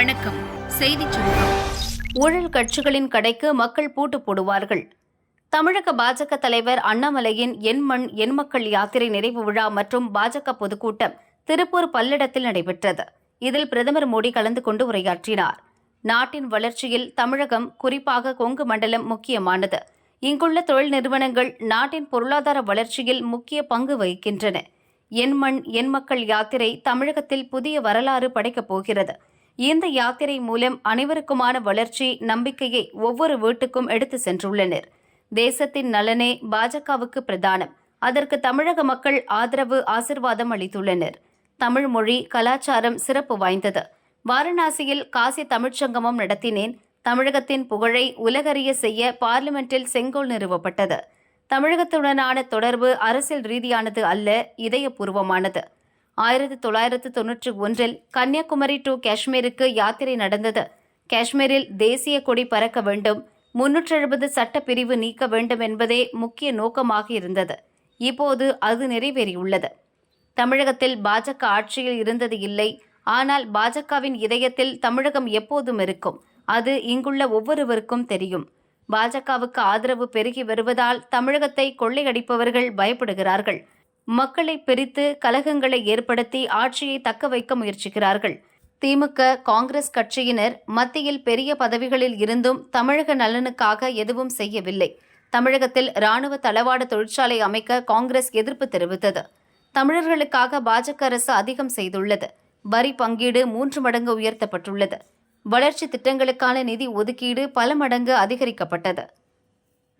வணக்கம். செய்தி சுருக்கம். ஊழல் கட்சிகளின் கடைக்கு மக்கள் பூட்டு போடுவார்கள். தமிழக பாஜக தலைவர் அண்ணாமலையின் என் மண் என் மக்கள் யாத்திரை நிறைவு விழா மற்றும் பாஜக பொதுக்கூட்டம் திருப்பூர் பல்லடத்தில் நடைபெற்றது. இதில் பிரதமர் மோடி கலந்து கொண்டு உரையாற்றினார். நாட்டின் வளர்ச்சியில் தமிழகம் குறிப்பாக கொங்கு மண்டலம் முக்கியமானது. இங்குள்ள தொழில் நிறுவனங்கள் நாட்டின் பொருளாதார வளர்ச்சியில் முக்கிய பங்கு வகிக்கின்றன. என் மண் என் மக்கள் யாத்திரை தமிழகத்தில் புதிய வரலாறு படைக்கப் போகிறது. இந்த யாத்திரை மூலம் அனைவருக்குமான வளர்ச்சி நம்பிக்கையை ஒவ்வொரு வீட்டுக்கும் எடுத்து சென்றுள்ளனர். தேசத்தின் நலனே பாஜகவுக்கு பிரதானம். அதற்கு தமிழக மக்கள் ஆதரவு ஆசிர்வாதம் அளித்துள்ளனர். தமிழ் மொழி கலாச்சாரம் சிறப்பு வாய்ந்தது. வாரணாசியில் காசி தமிழ்ச்சங்கமம் நடத்தினேன். தமிழகத்தின் புகழை உலகறிய செய்ய பார்லிமெண்டில் செங்கோல் நிறுவப்பட்டது. தமிழகத்துடனான தொடர்பு அரசியல் ரீதியானது அல்ல இதயபூர்வமானது. ஆயிரத்தி தொள்ளாயிரத்து தொன்னூற்றி ஒன்றில் கன்னியாகுமரி டு காஷ்மீருக்கு யாத்திரை நடந்தது. காஷ்மீரில் தேசிய கொடி பறக்க வேண்டும் முன்னூற்றி எழுபது சட்டப்பிரிவு நீக்க வேண்டும் என்பதே முக்கிய நோக்கமாக இருந்தது. இப்போது அது நிறைவேறியுள்ளது. தமிழகத்தில் பாஜக ஆட்சியில் இருந்தது இல்லை ஆனால் பாஜகவின் இதயத்தில் தமிழகம் எப்போதும் இருக்கும். அது இங்குள்ள ஒவ்வொருவருக்கும் தெரியும். பாஜகவுக்கு ஆதரவு பெருகி வருவதால் தமிழகத்தை கொள்ளையடிப்பவர்கள் பயப்படுகிறார்கள். மக்களை பிரித்து கலகங்களை ஏற்படுத்தி ஆட்சியை தக்க வைக்க முயற்சிக்கிறார்கள். திமுக காங்கிரஸ் கட்சியினர் மத்தியில் பெரிய பதவிகளில் இருந்தும் தமிழக நலனுக்காக எதுவும் செய்யவில்லை. தமிழகத்தில் ராணுவ தளவாட தொழிற்சாலை அமைக்க காங்கிரஸ் எதிர்ப்பு தெரிவித்தது. தமிழர்களுக்காக பாஜக அரசு அதிகம் செய்துள்ளது. வரி பங்கீடு மூன்று மடங்கு உயர்த்தப்பட்டுள்ளது. வளர்ச்சி திட்டங்களுக்கான நிதி ஒதுக்கீடு பல மடங்கு அதிகரிக்கப்பட்டது.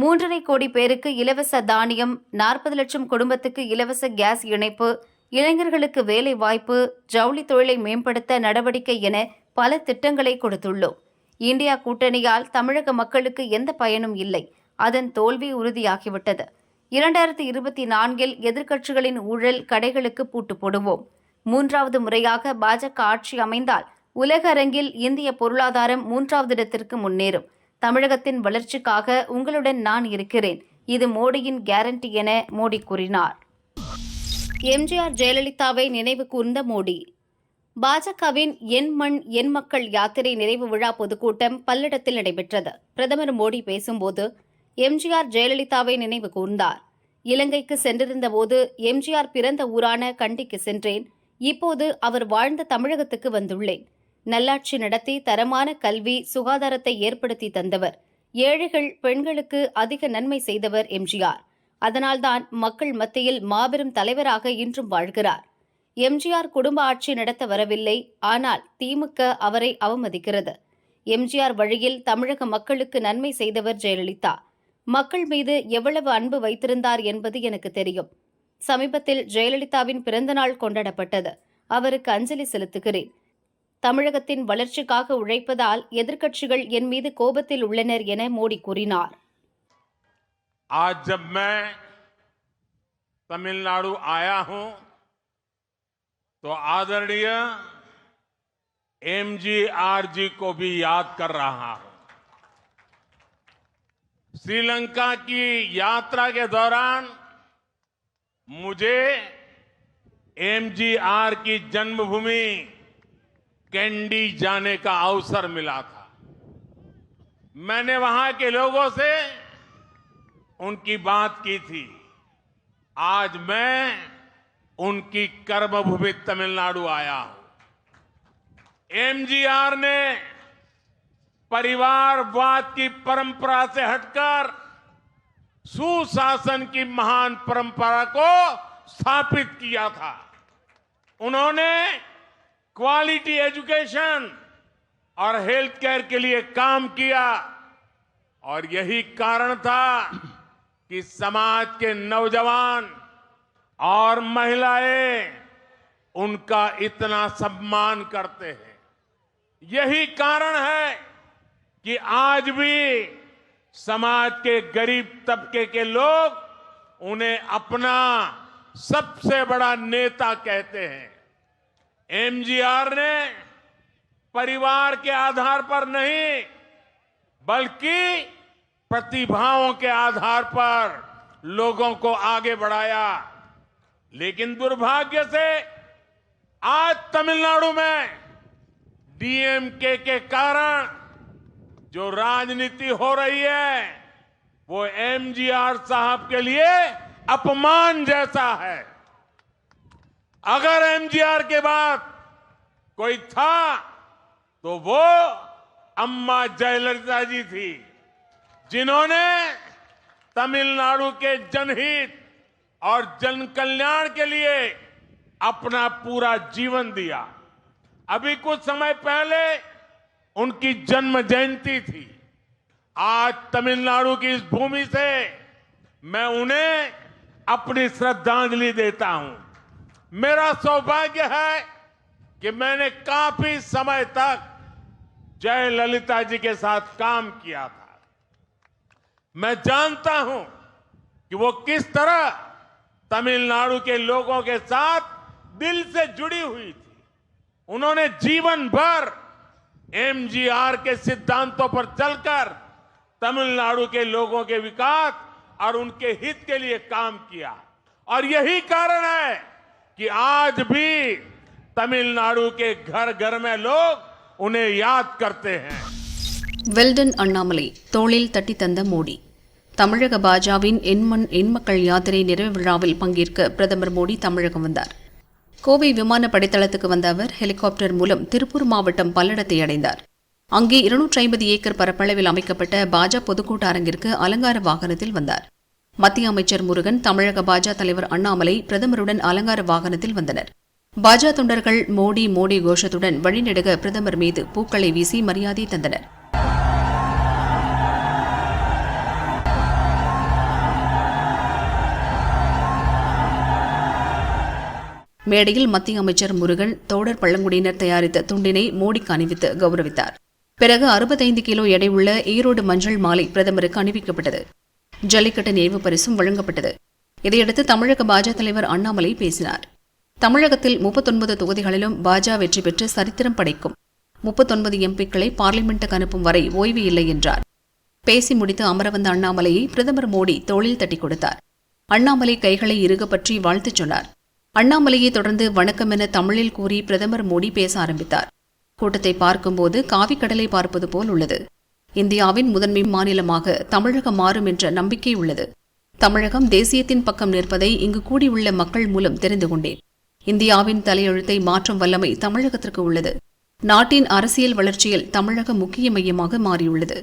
மூன்றரை கோடி பேருக்கு இலவச தானியம் நாற்பது லட்சம் குடும்பத்துக்கு இலவச கேஸ் இணைப்பு இளைஞர்களுக்கு வேலை வாய்ப்பு ஜவுளி தொழிலை மேம்படுத்த நடவடிக்கை என பல திட்டங்களை கொடுத்துள்ளோம். இந்தியா கூட்டணியால் தமிழக மக்களுக்கு எந்த பயனும் இல்லை. அதன் தோல்வி உறுதியாகிவிட்டது. இரண்டாயிரத்தி இருபத்தி நான்கில் எதிர்க்கட்சிகளின் ஊழல் கடைகளுக்கு பூட்டு போடுவோம். மூன்றாவது முறையாக பாஜக ஆட்சி அமைந்தால் உலக அரங்கில் இந்திய பொருளாதாரம் மூன்றாவது இடத்திற்கு முன்னேறும். தமிழகத்தின் வளர்ச்சிக்காக உங்களுடன் நான் இருக்கிறேன். இது மோடியின் கேரண்டி என மோடி கூறினார். எம்ஜிஆர் ஜெயலலிதாவை நினைவு கூர்ந்த மோடி. பாஜகவின் என் மண் என் மக்கள் யாத்திரை நிறைவு விழா பொதுக்கூட்டம் பல்லடத்தில் நடைபெற்றது. பிரதமர் மோடி பேசும்போது எம்ஜிஆர் ஜெயலலிதாவை நினைவு கூர்ந்தார். இலங்கைக்கு சென்றிருந்தபோது எம்ஜிஆர் பிறந்த ஊரான கண்டிக்கு சென்றேன். இப்போது அவர் வாழ்ந்த தமிழகத்துக்கு வந்துள்ளேன். நல்லாட்சி நடத்தி தரமான கல்வி சுகாதாரத்தை ஏற்படுத்தி தந்தவர். ஏழைகள் பெண்களுக்கு அதிக நன்மை செய்தவர் எம்ஜிஆர். அதனால்தான் மக்கள் மத்தியில் மாபெரும் தலைவராக இன்றும் வாழ்கிறார். எம்ஜிஆர் குடும்ப ஆட்சி நடத்த வரவில்லை ஆனால் திமுக அவரை அவமதிக்கிறது. எம்ஜிஆர் வழியில் தமிழக மக்களுக்கு நன்மை செய்தவர் ஜெயலலிதா. மக்கள் மீது எவ்வளவு அன்பு வைத்திருந்தார் என்பது எனக்கு தெரியும். சமீபத்தில் ஜெயலலிதாவின் பிறந்தநாள் கொண்டாடப்பட்டது. அவருக்கு அஞ்சலி செலுத்துகிறேன். தமிழகத்தின் வளர்ச்சிக்காக உழைப்பதால் எதிர்க்கட்சிகள் என் மீது கோபத்தில் உள்ளனர் என மோடி கூறினார் आज जब मैं तमिलनाडु आया हूं तो आदरणीय एमजीआर जी को भी याद कर रहा हूं श्रीलंका की यात्रा के दौरान मुझे एमजीआर की जन्मभूमि कैंडी जाने का अवसर मिला था। मैंने वहाँ के लोगों से उनकी बात की थी। आज मैं उनकी कर्मभूमि तमिलनाडु आया हूँ। एमजीआर ने परिवारवाद की परंपरा से हटकर सुशासन की महान परंपरा को स्थापित किया था। उन्होंने क्वालिटी एजुकेशन और हेल्थ केयर के लिए काम किया। और यही कारण था कि समाज के नौजवान और महिलाएँ उनका इतना सम्मान करते हैं। यही कारण है कि आज भी समाज के गरीब तबके के लोग उन्हें अपना सबसे बड़ा नेता कहते हैं। एमजीआर ने परिवार के आधार पर नहीं, बल्कि प्रतिभाओं के आधार पर लोगों को आगे बढ़ाया। लेकिन दुर्भाग्य से आज तमिलनाडु में डीएमके के कारण जो राजनीति हो रही है, वो एमजीआर साहब के लिए अपमान जैसा है। अगर एमजीआर के बाद कोई था तो वो अम्मा जयललिता जी थी, जिन्होंने तमिलनाडु के जनहित और जन कल्याण के लिए अपना पूरा जीवन दिया। अभी कुछ समय पहले उनकी जन्म जयंती थी। आज तमिलनाडु की इस भूमि से मैं उन्हें अपनी श्रद्धांजलि देता हूँ। मेरा सौभाग्य है कि मैंने काफ़ी समय तक जयललिता जी के साथ काम किया था। मैं जानता हूँ कि वो किस तरह तमिलनाडु के लोगों के साथ दिल से जुड़ी हुई थी। उन्होंने जीवन भर एमजीआर के सिद्धांतों पर चलकर तमिलनाडु के लोगों के विकास और उनके हित के लिए काम किया। और यही कारण है कि आज भी तमिलनाडु के घर घर में लोग उन्हें याद करते हैं வெல்டன் அண்ணாமலை தோளில் தட்டி தந்த மோடி தமிழக பாஜவின் எண்மண் எண்மக்கள் யாத்திரை நிறைவு விழாவில் பங்கேற்க பிரதமர் மோடி தமிழகம் வந்தார் கோவை விமான படைத்தளத்துக்கு வந்த அவர் ஹெலிகாப்டர் மூலம் திருப்பூர் மாவட்டம் பல்லடத்தை அடைந்தார் அங்கே இருநூற்றி ஐம்பது ஏக்கர் பரப்பளவில் அமைக்கப்பட்ட பாஜ பொதுக்கூட்ட அரங்கிற்கு அலங்கார வாகனத்தில் வந்தார் மத்திய அமைச்சர் முருகன் தமிழக பாஜக தலைவர் அண்ணாமலை பிரதமருடன் அலங்கார வாகனத்தில் வந்தனர். பாஜக தொண்டர்கள் மோடி மோடி கோஷத்துடன் வழிநெடுக பிரதமர் மீது பூக்களை வீசி மரியாதை தந்தனர். மேடையில் மத்திய அமைச்சர் முருகன் தோடர் பழங்குடியினர் தயாரித்த துண்டினை மோடிக்கு அணிவித்து கௌரவித்தார். பிறகு அறுபத்தைந்து கிலோ எடையுள்ள ஈரோடு மஞ்சள் மாலை பிரதமருக்கு அணிவிக்கப்பட்டது. ஜல்லிக்கட்டு நினைவு பரிசும் வழங்கப்பட்டது. இதையடுத்து தமிழக பாஜக தலைவர் அண்ணாமலை பேசினார். தமிழகத்தில் முப்பத்தொன்பது தொகுதிகளிலும் பாஜக வெற்றி பெற்று சரித்திரம் படைக்கும். முப்பத்தொன்பது எம்பிக்களை பார்லிமெண்ட்டுக்கு அனுப்பும் வரை ஓய்வு இல்லை என்றார். பேசி முடித்து அமர வந்த அண்ணாமலையை பிரதமர் மோடி தோளில் தட்டி கொடுத்தார். அண்ணாமலை கைகளை இறுக பற்றி வாழ்த்துச் சொன்னார். அண்ணாமலையை தொடர்ந்து வணக்கம் என தமிழில் கூறி பிரதமர் மோடி பேச ஆரம்பித்தார். கூட்டத்தை பார்க்கும்போது காவிக்கடலை பார்ப்பது போல் உள்ளது. இந்தியாவின் முதன்மை மாநிலமாக தமிழகம் மாறும் என்ற நம்பிக்கை உள்ளது. தமிழகம் தேசியத்தின் பக்கம் நிற்பதை இங்கு கூடியுள்ள மக்கள் மூலம் தெரிந்து கொண்டேன். இந்தியாவின் தலையெழுத்தை மாற்றும் வல்லமை தமிழகத்திற்கு உள்ளது. நாட்டின் அரசியல் வளர்ச்சியில் தமிழகம் முக்கிய மையமாக மாறியுள்ளது.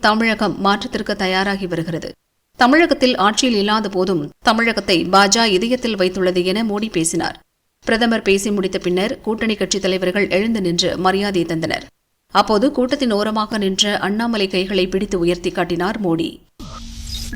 தமிழகம் மாற்றத்திற்கு தயாராகி வருகிறது. தமிழகத்தில் ஆட்சியில் இல்லாத போதும் தமிழகத்தை பாஜா இதயத்தில் வைத்துள்ளது என மோடி பேசினார். பிரதமர் பேசி முடித்த பின்னர் கூட்டணி கட்சித் தலைவர்கள் எழுந்து நின்று மரியாதை தந்தனர். அப்போது கூட்டத்தின் ஓரமாக நின்ற அண்ணாமலை கைகளை பிடித்து உயர்த்தி காட்டினார் மோடி.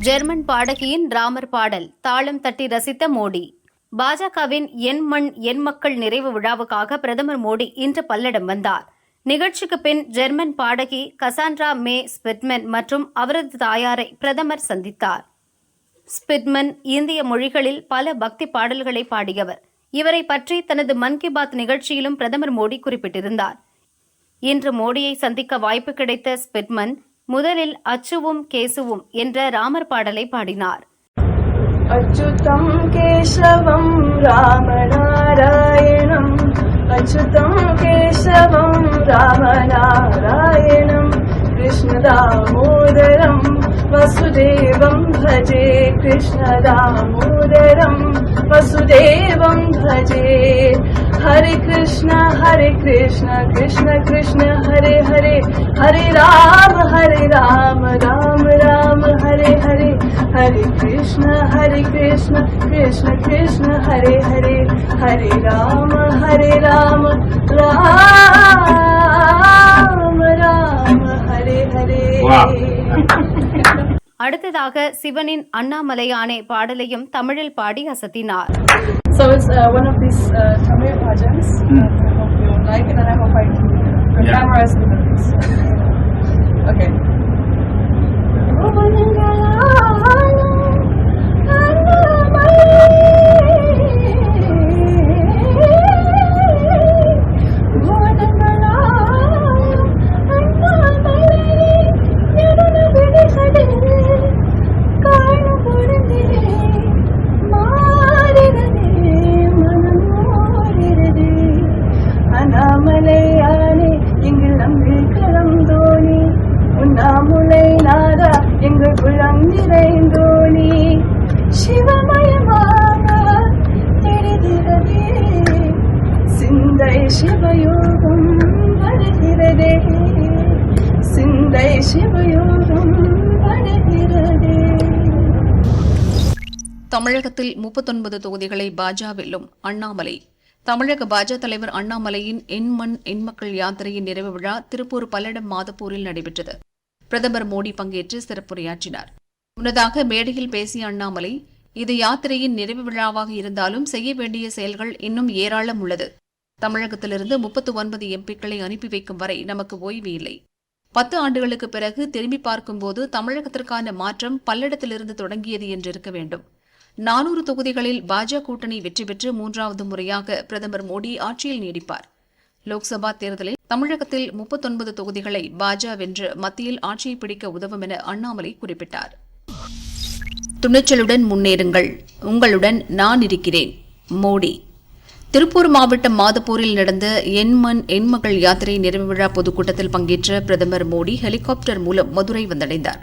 ஜெர்மன் பாடகியின் ராமர் பாடல் தாளம் தட்டி ரசித்த மோடி. பாஜகவின் என் மண் என் மக்கள் நிறைவு விழாவுக்காக பிரதமர் மோடி இன்று பல்லடம் வந்தார். நிகழ்ச்சிக்கு பின் ஜெர்மன் பாடகி கசான்ட்ரா மே ஸ்பிட்மன் மற்றும் அவரது தாயாரை பிரதமர் சந்தித்தார். ஸ்பிட்மன் இந்திய மொழிகளில் பல பக்தி பாடல்களை பாடியவர். இவரை பற்றி தனது மன் கி பாத் நிகழ்ச்சியிலும் பிரதமர் மோடி குறிப்பிட்டிருந்தார். இன்று மோடியை சந்திக்க வாய்ப்பு கிடைத்த ஸ்பிட்மன் முதலில் அச்சுவும் கேசுவும் என்ற ராமர் பாடலை பாடினார். அச்சுதம் கேசவம் ராமநாராயணம். அச்சுதம் கேசவம் ராமநாராயணம். கிருஷ்ணதாமோதரம் வசுதேவம் भजे कृष्णदामोदरं वसुदेवं भजे हरे कृष्ण हरे कृष्ण कृष्ण कृष्ण हरे हरे हरे राम हरे राम राम राम हरे हरे हरे कृष्ण हरे कृष्ण कृष्ण कृष्ण हरे हरे हरे राम हरे राम राम राम हरे हरे அடுத்ததாக சிவனின் அண்ணாமலையானே பாடலையும் தமிழில் பாடி அசத்தினார் So it's uh, one of these uh, Tamil bhajans. Uh, I hope you like it and I hope I can memorize the lyrics. okay. தமிழகத்தில் முப்பத்தொன்பது தொகுதிகளை பாஜ வெல்லும் அண்ணாமலை. தமிழக பாஜக தலைவர் அண்ணாமலையின் என் மண் எண்மக்கள் யாத்திரையின் நிறைவு விழா திருப்பூர் பல்லடம் மாதப்பூரில் நடைபெற்றது. பிரதமர் மோடி பங்கேற்று சிறப்புரையாற்றினார். முன்னதாக மேடையில் பேசிய அண்ணாமலை இது யாத்திரையின் நிறைவு விழாவாக இருந்தாலும் செய்ய வேண்டிய செயல்கள் இன்னும் ஏராளம் உள்ளது. தமிழகத்திலிருந்து முப்பத்து ஒன்பது எம்பிக்களை அனுப்பி வைக்கும் வரை நமக்கு ஓய்வு இல்லை. பத்து ஆண்டுகளுக்கு பிறகு திரும்பி பார்க்கும்போது தமிழகத்திற்கான மாற்றம் பல்லடத்திலிருந்து தொடங்கியது என்றிருக்க வேண்டும். நானூறு தொகுதிகளில் பாஜக கூட்டணி வெற்றி பெற்று மூன்றாவது முறையாக பிரதமர் மோடி ஆட்சியில் நீடிப்பார். லோக்சபா தேர்தலில் தமிழகத்தில் முப்பத்தொன்பது தொகுதிகளை பாஜக வென்று மத்தியில் ஆட்சியை பிடிக்க உதவும் என அண்ணாமலை குறிப்பிட்டார். துணிச்சலுடன் முன்னேறுங்கள். உங்களுடன் நான் இருக்கிறேன். மோடி. திருப்பூர் மாவட்டம் மாதப்பூரில் நடந்த எண்மண் எண்மகள் யாத்திரை நிறைவு விழா பொதுக்கூட்டத்தில் பங்கேற்ற பிரதமர் மோடி ஹெலிகாப்டர் மூலம் மதுரை வந்தடைந்தார்.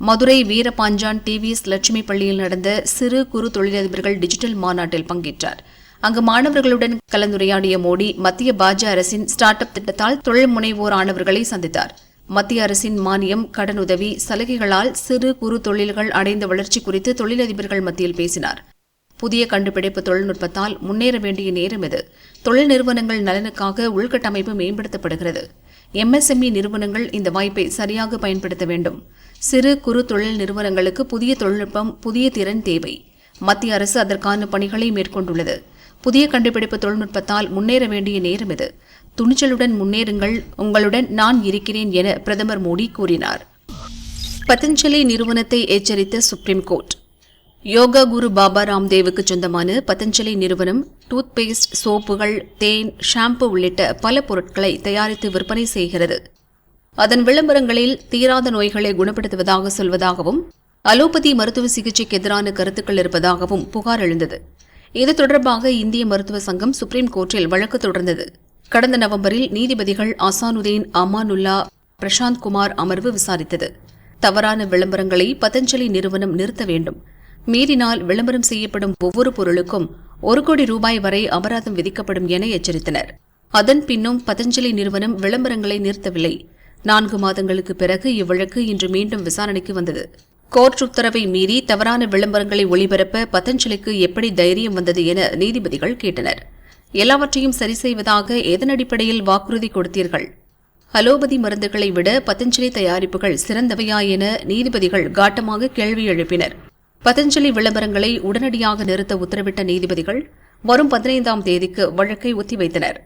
மதுரை வீரபாஞ்சான் டிவிஎஸ் லட்சுமி பள்ளியில் நடந்த சிறு குறு தொழிலதிபர்கள் டிஜிட்டல் மாநாட்டில் பங்கேற்றார். அங்கு மாணவர்களுடன் கலந்துரையாடிய மோடி மத்திய பாஜ அரசின் ஸ்டார்ட் அப் திட்டத்தால் தொழில் முனைவோர் ஆனவர்களை சந்தித்தார். மத்திய அரசின் மானியம் கடனுதவி சலுகைகளால் சிறு குறு தொழில்கள் அடைந்த வளர்ச்சி குறித்து தொழிலதிபர்கள் மத்தியில் பேசினார். புதிய கண்டுபிடிப்பு தொழில்நுட்பத்தால் முன்னேற வேண்டிய நேரம் இது. தொழில் நிறுவனங்கள் நலனுக்காக உள்கட்டமைப்பு மேம்படுத்தப்படுகிறது. எம்எஸ்எம்இ நிறுவனங்கள் இந்த வாய்ப்பை சரியாக பயன்படுத்த வேண்டும். சிறு குறு தொழில் நிறுவனங்களுக்கு புதிய தொழில்நுட்பம் புதிய திறன் தேவை. மத்திய அரசு அதற்கான பணிகளை மேற்கொண்டுள்ளது. புதிய கண்டுபிடிப்பு தொழில்நுட்பத்தால் முன்னேற வேண்டிய நேரம் இது. துணிச்சலுடன் முன்னேறுங்கள். உங்களுடன் நான் இருக்கிறேன் என பிரதமர் மோடி கூறினார். பதஞ்சலி நிறுவனத்தை எச்சரித்த சுப்ரீம் கோர்ட். யோகா குரு பாபா ராம்தேவுக்கு சொந்தமான பதஞ்சலி நிறுவனம் டூத் பேஸ்ட் சோப்புகள் தேன் ஷாம்பு உள்ளிட்ட பல பொருட்களை தயாரித்து விற்பனை செய்கிறது. அதன் விளம்பரங்களில் தீராத நோய்களை குணப்படுத்துவதாக சொல்வதாகவும் அலோபதி மருத்துவ சிகிச்சைக்கு எதிரான கருத்துக்கள் இருப்பதாகவும் புகார் எழுந்தது. இது தொடர்பாக இந்திய மருத்துவ சங்கம் சுப்ரீம் கோர்ட்டில் வழக்கு தொடர்ந்தது. கடந்த நவம்பரில் நீதிபதிகள் அசானுதீன் அமானுல்லா பிரசாந்த் குமார் அமர்வு விசாரித்தது. தவறான விளம்பரங்களை பதஞ்சலி நிறுவனம் நிறுத்த வேண்டும். மீறினால் விளம்பரம் செய்யப்படும் ஒவ்வொரு பொருளுக்கும் ஒரு கோடி ரூபாய் வரை அபராதம் விதிக்கப்படும் என எச்சரித்தனர். அதன் பின்னும் பதஞ்சலி நிறுவனம் விளம்பரங்களை நிறுத்தவில்லை. நான்கு மாதங்களுக்கு பிறகு இவ்வழக்கு இன்று மீண்டும் விசாரணைக்கு வந்தது. கோர்ட் உத்தரவை மீறி தவறான விளம்பரங்களை ஒளிபரப்ப பதஞ்சலிக்கு எப்படி தைரியம் வந்தது என நீதிபதிகள் கேட்டனர். எல்லாவற்றையும் சரி செய்வதாக எதன் அடிப்படையில் வாக்குறுதி கொடுத்தீர்கள்? அலோபதி மருந்துகளை விட பதஞ்சலி தயாரிப்புகள் சிறந்தவையா என நீதிபதிகள் காட்டமாக கேள்வி எழுப்பினர். பதஞ்சலி விளம்பரங்களை உடனடியாக நிறுத்த உத்தரவிட்ட நீதிபதிகள் வரும் பதினைந்தாம் தேதிக்கு வழக்கை ஒத்திவைத்தனர்.